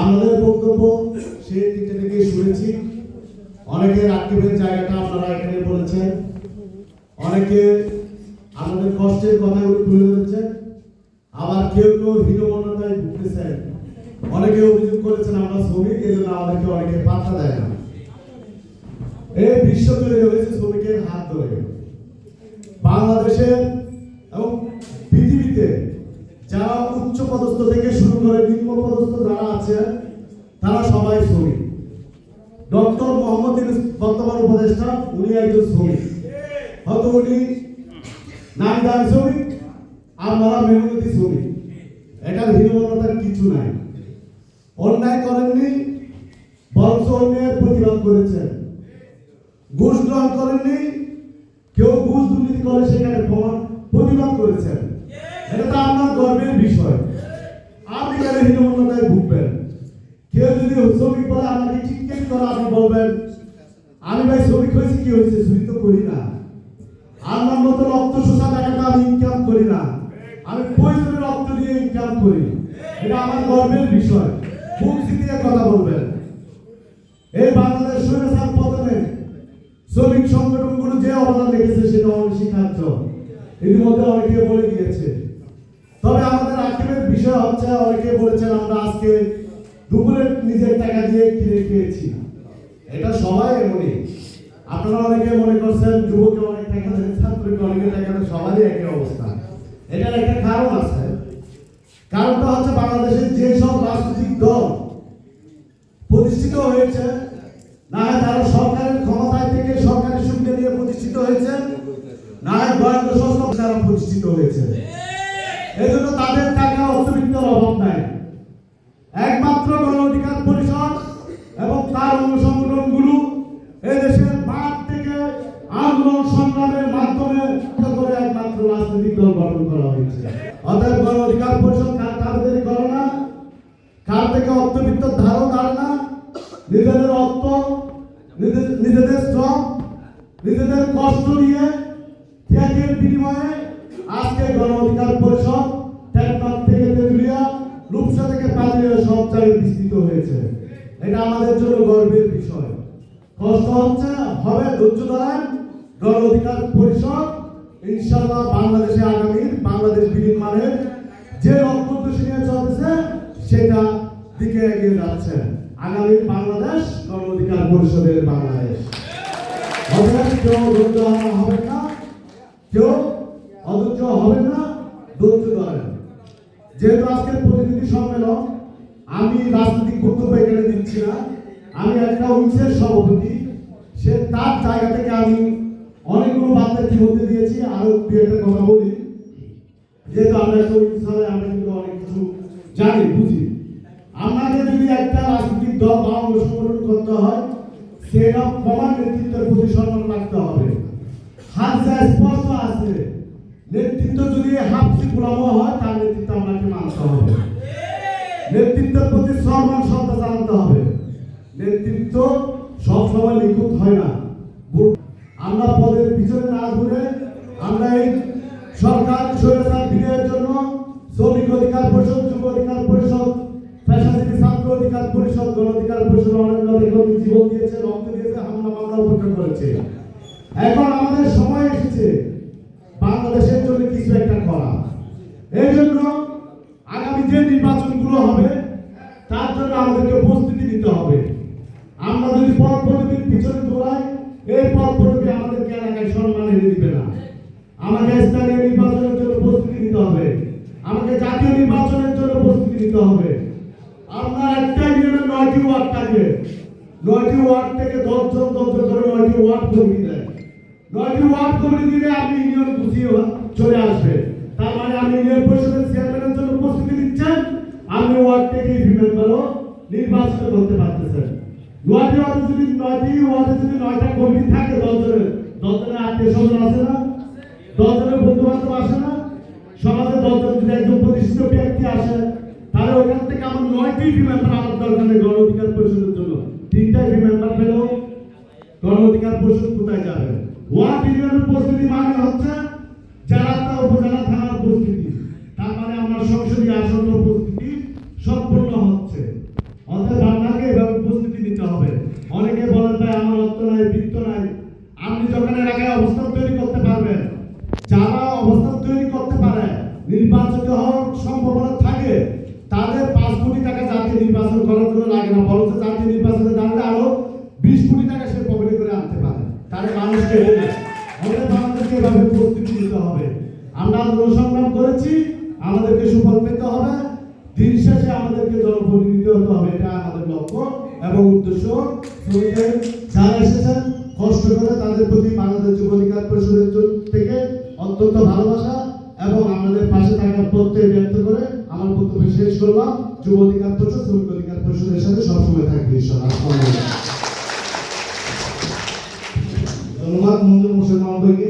আমাদের বক্তব্য সেই দিকটা থেকে শুনেছি। অনেকের আক্ষেপের জায়গাটা আপনারা এখানে বলেছেন। অনেকে আমাদের কষ্টের কথাগুলো তুলে ধরেছেন আবার কেউ কেউ হীনমন্যতায় ভুগতেছেন। অনেকে অভিযোগ করেছেন আমরা শ্রমিক এই জন্য আমাদেরকে অনেকে পাত্তা দেয় না। এই বিশ্ব তৈরি হয়েছে শ্রমিকের হাত ধরে। বাংলাদেশে এবং পদস্থ থেকে শুরু করে নিম্ন পদস্থ যারা আছে, তারা সবাই শ্রমিক। ডক্টর মোহাম্মদ বর্তমান উপদেষ্টা, উনি একজন শ্রমিক। হয়তো উনি নামদার শ্রমিক আমরা মেহনতি শ্রমিক। এটার হীনমন্যতার কিছু নাই। অন্যায় করেননি, বংশ অন্যায়ের প্রতিবাদ করেছেন। ঘুষ গ্রহণ করেননি, কেউ ঘুষ দুর্নীতি করে সেখানে প্রমাণ প্রতিবাদ করেছেন। এটা তো আপনার গর্বের বিষয়। হীনমন্যতায় ভুগবেন কেউ যদি শ্রমিক বলে আপনাকে চিৎকার করে আপনি বলবেন আমি ভাই শ্রমিক হয়েছি কি হয়েছে? চুরি তো করি না। আমার মতো রক্ত শোষা টাকাটা আমি ইনকাম করি না। আমি প্রয়োজনে রক্ত দিয়ে ইনকাম করি। এটা আমার গর্বের বিষয়। বুক দিয়ে কথা বলবেন। এই বাংলাদেশ স্বৈরাচার পতনে শ্রমিক সংগঠনগুলো যে অবদান রেখেছে, সেটা অনস্বীকার্য। ইতিমধ্যে অনেকে বলে গিয়েছে বিষয় হচ্ছে, অনেকে বলেছেন, আমরা আজকে দুপুরে নিজের টাকা দিয়ে কিনে খেয়েছি। এটা সবাই এমনই। আপনারা অনেকে মনে করছেন, যুবকে অনেক টাকা দেন ছাত্রকে অনেকে টাকা দেন সবারই একই অবস্থা। এটার একটা কারণ আছে। কারণটা হচ্ছে বাংলাদেশের যে সব রাজনৈতিক দল প্রতিষ্ঠিত হয়েছে, না হয় তারা সরকারের ক্ষমতায় থেকে সরকারি সুবিধা নিয়ে প্রতিষ্ঠিত হয়েছে, না হয় গোয়েন্দা সংস্থা প্রতিষ্ঠিত হয়েছে। এই জন্য তাদের টাকা অর্থবিত্তের অভাব নাই। একমাত্র গণ অধিকার পরিষদ এবং তার অঙ্গ সংগঠনগুলো এদেশের মাঠ থেকে আন্দোলন সংগ্রামের মাধ্যমে করে একমাত্র রাজনৈতিক দল গঠন করা হয়েছে। অতএব গণ অধিকার পরিষদ কার কারদেরই করে না কার থেকে অর্থবিত্ত ধারও ধারে না নিজেদের অর্থ নিজে- নিজেদের শ্রম, নিজেদের কষ্ট নিয়ে ত্যাগের বিনিময়ে আজকে গণ অধিকার পরিষদ টেকনাফ থেকে তেঁতুলিয়া রূপসা থেকে পালিয়ে সব জায়গায় বিস্তৃত হয়েছে। এটা আমাদের জন্য গর্বের বিষয়। কষ্ট হচ্ছে, হবে ধৈর্য ধরেন গণ অধিকার পরিষদ। ইনশাল্লাহ বাংলাদেশে আগামী বাংলাদেশ বিনির্মাণের যে লক্ষ্য নিয়ে চলতেছে, সেটা দিকে এগিয়ে যাচ্ছে। আগামী বাংলাদেশ গণ অধিকার পরিষদের বাংলাদেশ। অতএব কেউ ধৈর্য হারা না। কেউ অধৈর্য হবেন না, ধৈর্য ধরেন। যেহেতু আজকের প্রতিনিধি সম্মেলন, আমি রাজনৈতিক বক্তব্য এখানে দিচ্ছি না। আমি একটা উইংসের সভাপতি, সে তার জায়গা থেকে আমি অনেকগুলো বার্তা ইতিমধ্যে দিয়েছি আরও দু একটা কথা বলি। যেহেতু আমরা একটা উইংস হবে, আমরা কিন্তু অনেক কিছু জানি, বুঝি। আমাদের যদি একটা রাজনৈতিক দল বা সংগঠন করতে হয়, সেটা প্রমাণ নেতৃত্বের প্রতি সম্মান রাখতে হবে। হাত যা স্পষ্ট আছে নেতৃত্ব যদি হাফসি গোলামও হয়, তার নেতৃত্ব আমাকে মানতে হবে? নেতৃত্বের প্রতি সম্মান শ্রদ্ধা জানাতে হবে। নেতৃত্ব সবসময় নিখুঁত হয় না। আমরা পদের পিছনে না ঘুরে আমরা এই সরকার স্বৈরাচার বিনয়ের জন্য শ্রমিক অধিকার পরিষদ, যুব অধিকার পরিষদ পেশাজীবী ছাত্র অধিকার পরিষদ, গণ অধিকার পরিষদ অনেক জীবন দিয়েছে, রক্ত দিয়েছে, হামলা মামলা উপেক্ষা করেছে। এখন আমাদের সময় এসেছে। বাংলাদেশের জন্য কিছু একটা করা। এই জন্য আগামী যে নির্বাচনগুলো হবে, তার জন্য আমাদেরকে প্রস্তুতি নিতে হবে। আমরা যদি পথ পিছনে দৌড়াই, এই পথ আমাদেরকে এলাকায় সম্মান এনে দিবে না। আমাকে স্থানীয় নির্বাচনের জন্য প্রস্তুতি নিতে হবে। আমাকে জাতীয় নির্বাচনের জন্য প্রস্তুতি নিতে হবে। আপনার একটা ইউনিয়নের নয়টি ওয়ার্ড থাকে নয়টি ওয়ার্ড থেকে দশজন দশজন করে নয়টি ওয়ার্ড কমিটি দেয়। নয়টি ওয়ার্ড কমিটি দিলে আপনি ইউনিয়ন গুছিয়ে চলে আসবে। তার মানে আপনি ইউনিয়ন পরিষদের চেয়ারম্যানের জন্য প্রস্তুতি নিচ্ছেন। আপনি ওয়ার্ড থেকে মেম্বারও নির্বাচিত করতে পারতেছেন। নয়টি ওয়ার্ডে যদি নয়টি ওয়ার্ডে যদি নয়টা কমিটি থাকে আত্মীয় স্বজন না? বন্ধু বান্ধব আসে না? সমাজে দশজন যদি একজন প্রতিষ্ঠিত ব্যক্তি আসে, তাহলে ওখান থেকে আমার নয়টি মেম্বার আমার দরকার নেই গণ অধিকার পরিষদের জন্য। তিনটা ইভি মেম্বার পেলেও গণ অধিকার পরিষদ কোথায় যাবে? মানে হচ্ছে যারা উপজেলা থানার উপস্থিতি। তার মানে আমরা সংসদীয় আসন উপস্থিতি সম্পূর্ণ হচ্ছে। অতএব আপনাকে এভাবে উপস্থিতি নিতে হবে। অনেকে বলেন, ভাই, আমার অর্থ নাই, বৃত্ত নাই। আপনি যখন এলাকায় অবস্থান তৈরি করতে পারবেন, যারা অবস্থান তৈরি করতে পারে, নির্বাচিত হওয়ার সম্ভাবনা থাকে, তাদের পাঁচ কোটি টাকা জাতীয় নির্বাচন করার জন্য লাগে না। বরঞ্চ জাতীয় নির্বাচনে দাঁড়ালে আরও বিশ কোটি টাকা সে পকেটে করে আনতে পারে। তাহলে মানুষকে এভাবে প্রস্তুতি নিতে হবে। আমরা আন্দোলন সংগ্রাম করেছি, আমাদেরকে সুফল পেতে হবে। দিন শেষে আমাদেরকে জনপ্রতিনিধি হতে হবে, এটা আমাদের লক্ষ্য এবং উদ্দেশ্য। যারা এসেছেন, কষ্ট করে তাদের প্রতি বাংলাদেশ যুব অধিকার পরিষদের থেকে অত্যন্ত ভালোবাসা এবং আমাদের পাশে থাকার প্রত্যয় ব্যক্ত করে আমার বক্তব্য শেষ করলাম। যুব অধিকার পরিষদ, শ্রমিক অধিকার পরিষদের সাথে সবসময় থাকবে ধন্যবাদ মঞ্জুর মুসলমান ভাইকে